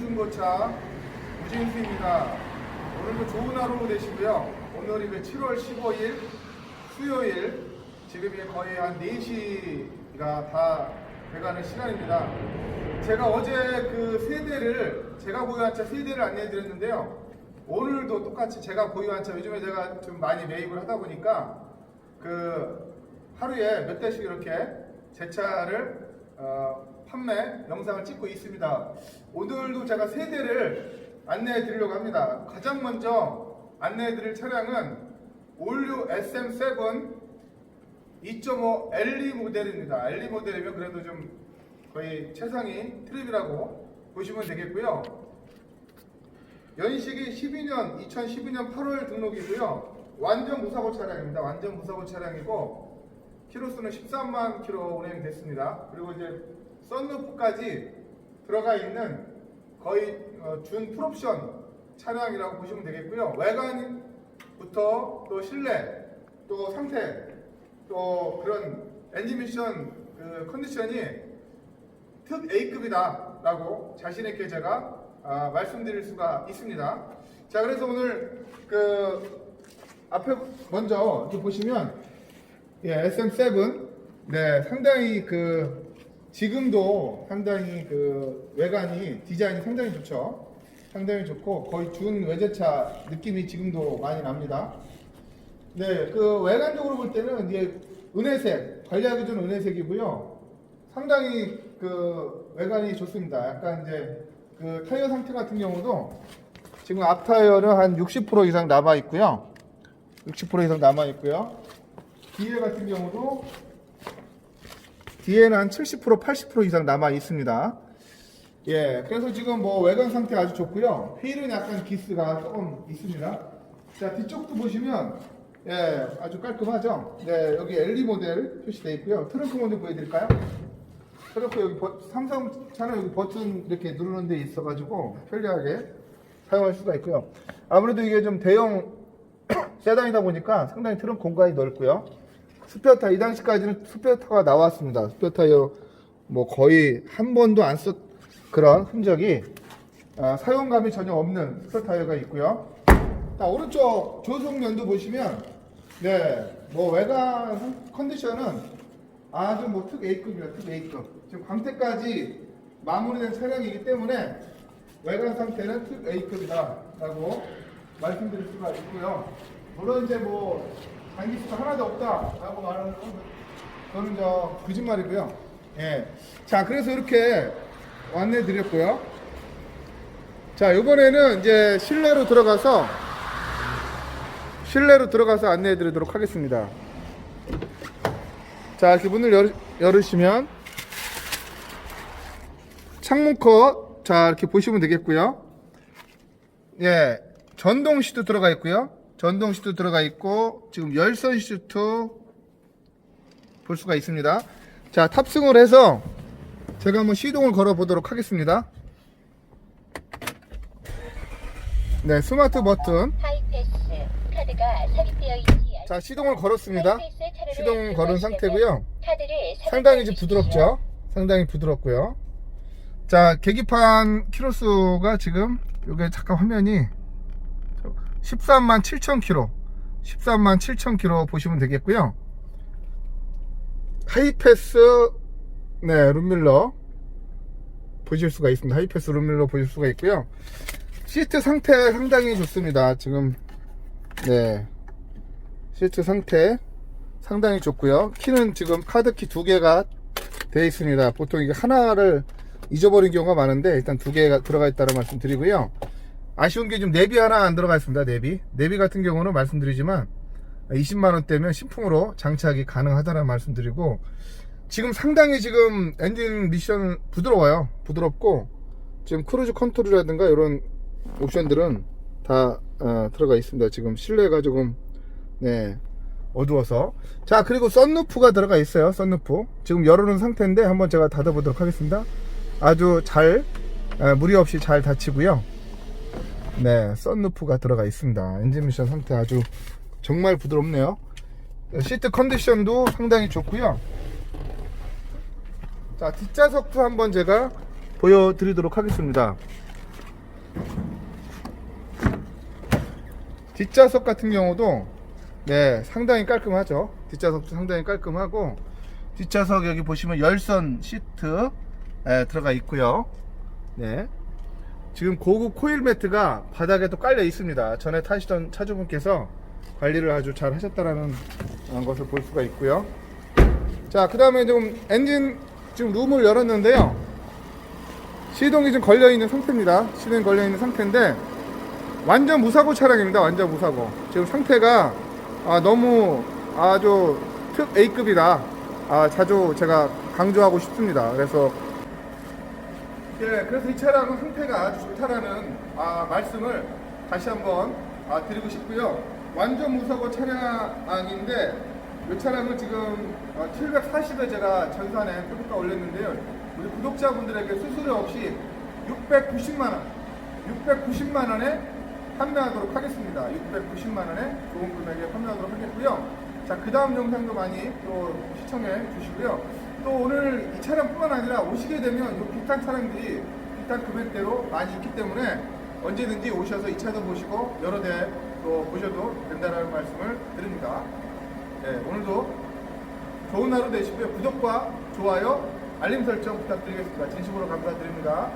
자동차 우진수입니다. 오늘도 좋은 하루 되시고요. 오늘이 그 7월 15일 수요일 지금이 거의 한 4시가 다 돼가는 시간입니다. 제가 어제 그 세대를 제가 보유한 차 세대를 안내해 드렸는데요. 오늘도 똑같이 제가 보유한 차 요즘에 제가 좀 많이 매입을 하다 보니까 그 하루에 몇 대씩 이렇게 제 차를 어, 판매 영상을 찍고 있습니다. 오늘도 제가 세 대를 안내해 드리려고 합니다. 가장 먼저 안내해 드릴 차량은 올류 SM7 2.5 LE 모델입니다. LE 모델이면 그래도 좀 거의 최상위 트립이라고 보시면 되겠고요. 연식이 12년 2012년 8월 등록이고요. 완전 무사고 차량입니다. 완전 무사고 차량이고 키로수는 13만 킬로 운행됐습니다. 그리고 이제 썬루프까지 들어가 있는 거의 어, 준 풀옵션 차량이라고 보시면 되겠고요. 외관부터 또 실내 또 상태 또 그런 엔진 미션 그 컨디션이 특 A급이다라고 자신 있게 제가 아, 말씀드릴 수가 있습니다. 자, 그래서 오늘 그 앞에 먼저 이렇게 보시면 예, SM7 네 상당히 그 지금도 상당히 그 외관이 디자인이 상당히 좋죠. 상당히 좋고 거의 준 외제차 느낌이 지금도 많이 납니다. 네, 그 외관적으로 볼 때는 이제 은혜색, 관리하기 좋은 은혜색이고요. 상당히 그 외관이 좋습니다. 약간 이제 그 타이어 상태 같은 경우도 지금 앞 타이어는 한 60% 이상 남아 있고요. 60% 이상 남아 있고요. 뒤에 같은 경우도 뒤에는 한 70% 80% 이상 남아 있습니다. 예, 그래서 지금 뭐 외관 상태 아주 좋고요. 휠은 약간 기스가 조금 있습니다. 자, 뒤쪽도 보시면 예, 아주 깔끔하죠. 네, 여기 LE 모델 표시되어 있고요. 트렁크 모델 보여드릴까요? 트렁크 여기 버, 삼성 차는 여기 버튼 이렇게 누르는 데 있어가지고 편리하게 사용할 수가 있고요. 아무래도 이게 좀 대형 세단이다 보니까 상당히 트렁크 공간이 넓고요. 스페어 타 이 당시까지는 스페어 타가 나왔습니다. 스페어 타이어 뭐 거의 한 번도 안 썼 그런 흔적이 아, 사용감이 전혀 없는 스페어 타이어가 있고요. 자, 오른쪽 조속면도 보시면 네, 뭐 외관 컨디션은 아주 뭐 특 A급이에요. 특 A급. 지금 광택까지 마무리된 차량이기 때문에 외관 상태는 특 A급이다라고 말씀드릴 수가 있고요. 물론 이제 뭐 장기수가 하나도 없다라고 말하는 건 그거는 저 거짓말이고요. 예. 자, 그래서 이렇게 안내 드렸고요. 자, 이번에는 이제 실내로 들어가서 실내로 들어가서 안내해 드리도록 하겠습니다. 자, 이렇게 문을 열, 열으시면 창문 컷, 자, 이렇게 보시면 되겠고요. 예, 전동 시트 들어가 있고요. 전동 시트 들어가 있고 지금 열선 시트 볼 수가 있습니다. 자, 탑승을 해서 제가 한번 시동을 걸어 보도록 하겠습니다. 네, 스마트 버튼. 자, 시동을 걸었습니다. 시동 걸은 상태고요. 상당히 주십시오. 부드럽죠? 상당히 부드럽고요. 자, 계기판 키로수가 지금 요게 잠깐 화면이 13만 7천 킬로 13만 7천 킬로 보시면 되겠고요. 하이패스 네, 룸밀러 보실 수가 있습니다. 하이패스 룸밀러 보실 수가 있고요. 시트 상태 상당히 좋습니다. 지금 네. 시트 상태 상당히 좋고요. 키는 지금 카드키 두 개가 되어 있습니다. 보통 이게 하나를 잊어버린 경우가 많은데 일단 두 개가 들어가 있다는 말씀 드리고요. 아쉬운 게좀 내비 하나 안 들어가 있습니다. 내비. 내비 같은 경우는 말씀드리지만 20만 원대면 신품으로 장착이 가능하다는 말씀 드리고 지금 상당히 지금 엔진 미션 부드러워요. 부드럽고 지금 크루즈 컨트롤이라든가 이런 옵션들은 다 어, 들어가 있습니다. 지금 실내가 조금 네 어두워서 자 그리고 썬루프가 들어가 있어요 썬루프 지금 열어놓은 상태인데 한번 제가 닫아보도록 하겠습니다 아주 잘 에, 무리 없이 잘 닫히고요 네 썬루프가 들어가 있습니다 엔진 미션 상태 아주 정말 부드럽네요 시트 컨디션도 상당히 좋고요 자 뒷좌석도 한번 제가 보여드리도록 하겠습니다 뒷좌석 같은 경우도 네 상당히 깔끔하죠. 뒷좌석도 상당히 깔끔하고 뒷좌석 여기 보시면 열선 시트 예, 들어가 있고요. 네. 지금 고급 코일 매트가 바닥에도 깔려 있습니다. 전에 타시던 차주분께서 관리를 아주 잘 하셨다라는 것을 볼 수가 있고요. 자, 그 다음에 좀 엔진 지금 룸을 열었는데요. 시동이 좀 걸려 있는 상태입니다. 시동이 걸려 있는 상태인데 완전 무사고 차량입니다. 완전 무사고. 지금 상태가 아, 너무 아주 특 A급이다. 아, 자주 제가 강조하고 싶습니다. 그래서 예, 그래서 이 차량은 상태가 아주 좋다라는 아, 말씀을 다시 한번 아, 드리고 싶고요. 완전 무사고 차량인데 이 차량은 지금 740에 제가 전산에 표가 올렸는데요. 우리 구독자분들에게 수수료 없이 690만 원, 690만 원에 판매하도록 하겠습니다. 690만 원에 좋은 금액에 판매하도록 하겠고요. 자, 그 다음 영상도 많이 또 시청해 주시고요. 또 오늘 이 차량뿐만 아니라 오시게 되면 이 비슷한 차량들이 비슷한 금액대로 많이 있기 때문에 언제든지 오셔서 이 차도 보시고 여러 대 또 보셔도 된다는 말씀을 드립니다. 네, 오늘도 좋은 하루 되시고요. 구독과 좋아요, 알림 설정 부탁드리겠습니다. 진심으로 감사드립니다.